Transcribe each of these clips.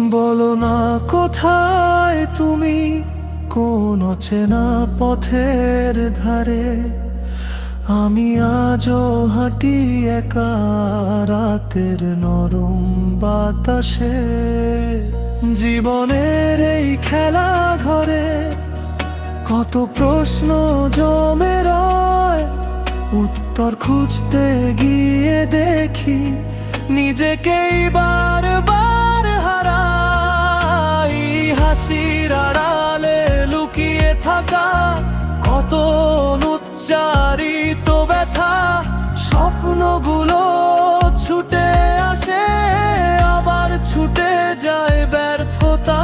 বলো না কোথায় তুমি, কোন চেনা পথের ধারে। আমি আজও হাঁটি একা রাতের নরম বাতাসে। জীবনের এই খেলা ঘরে কত প্রশ্ন জমে রয়। উত্তর খুঁজতে গিয়ে দেখি, নিজেকেই বারবার হাসির আড়ালে লুকিয়ে থাকা, কত অনুচ্চারিত ব্যথা, স্বপ্নগুলো ছুটে আসে, আবার ছুটে যায় ব্যর্থতা,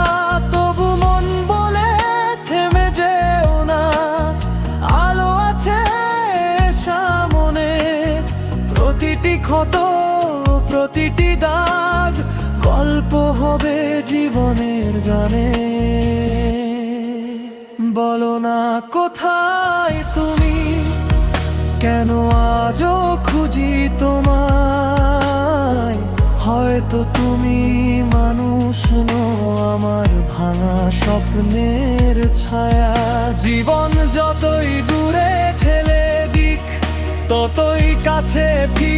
তবু মন বলে থেমে যেও না। আলো আছে সামনে, প্রতিটি ক্ষত, প্রতিটি দাগ গল্প হবে জীবনের গানে। বলো না কোথায় তুমি? কেন আজও খুঁজি তোমায়? হয়তো তুমি মানুষ আমার ভাঙা স্বপ্নের ছায়া। জীবন যতই দূরে ঠেলে দিক, ততই কাছে ফিরে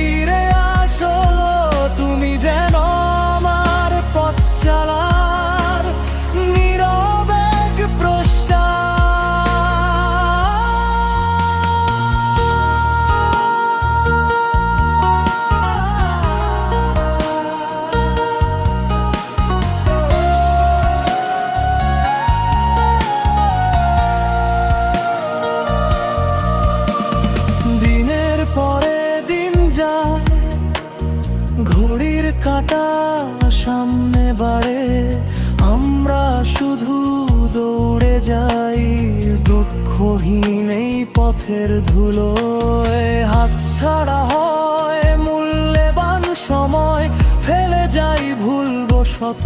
দুঃখহীন এই পথের ধুলোয় হাত ছাড়া হয় মূল্যবান সময়, ফেলে যাই ভুলবো শত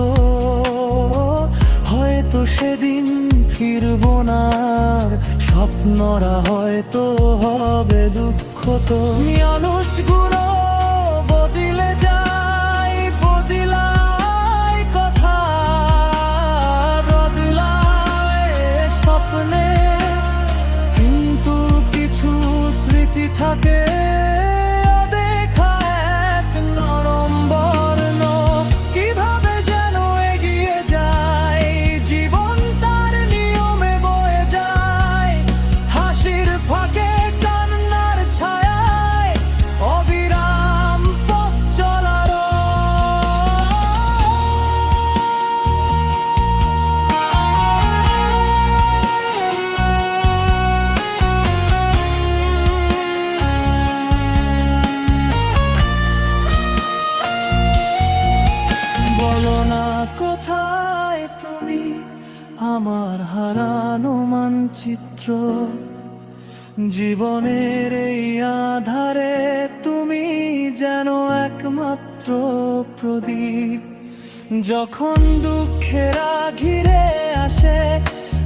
হয়তো সেদিন ফিরবো না স্বপ্নরা হয়তো হবে দুঃখ তো। মানুষগুলো বদিলে যায়। আমার হারানো মানচিত্র। জীবনের এই আধারে তুমি যেন একমাত্র প্রদীপ। যখন দুঃখেরা ঘিরে আসে,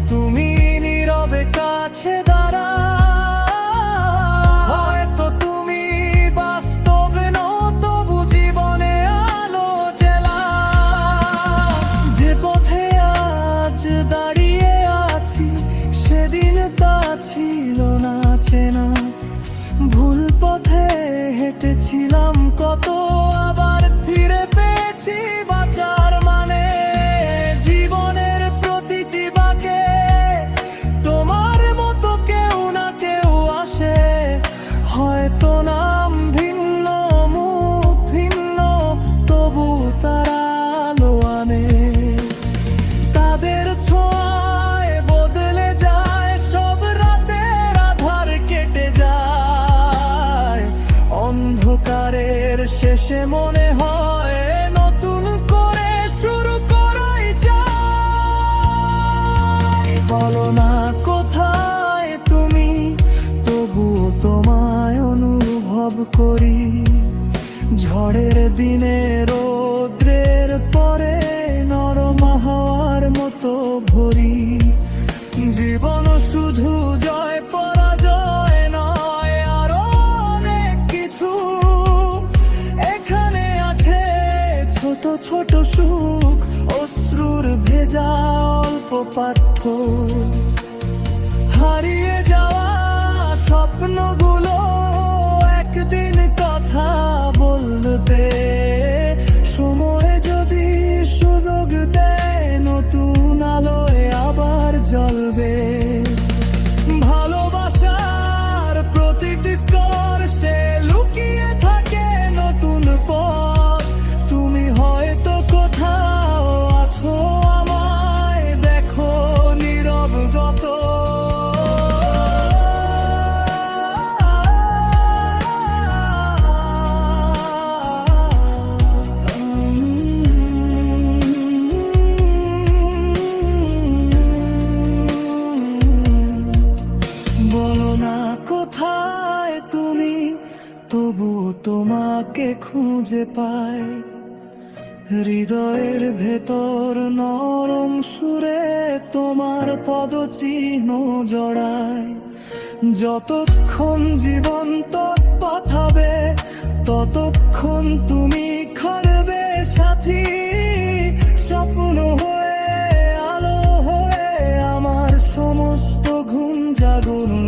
তুমি সেদিন তা ছিল না চেনা। ভুল পথে হেঁটেছিলাম, কত আবার ফিরে পেয়েছি বাঁচার মানে। জীবনের প্রতিটি বাকে তোমার মতো কেউ না কেউ আসে। হয়তো নাম ভিন্ন, মুখ ভিন্ন, তবু তারা আলো আনে। তাদের ছোঁয়ায় শেষে মনে ছোট সুখ অশ্রুর ভেজা অল্প হারিয়ে যাওয়া স্বপ্নগুলো একদিন কথা বল তোমাকে খুঁজে পাই। হৃদয়ের ভেতর নরম সুরে তোমার পদচিহ্ন জড়ায়। যতক্ষণ জীবন পাঠাবে, ততক্ষণ তুমি খালবে সাথী। স্বপ্ন হয়ে, আলো হয়ে আমার সমস্ত ঘুম জাগরণ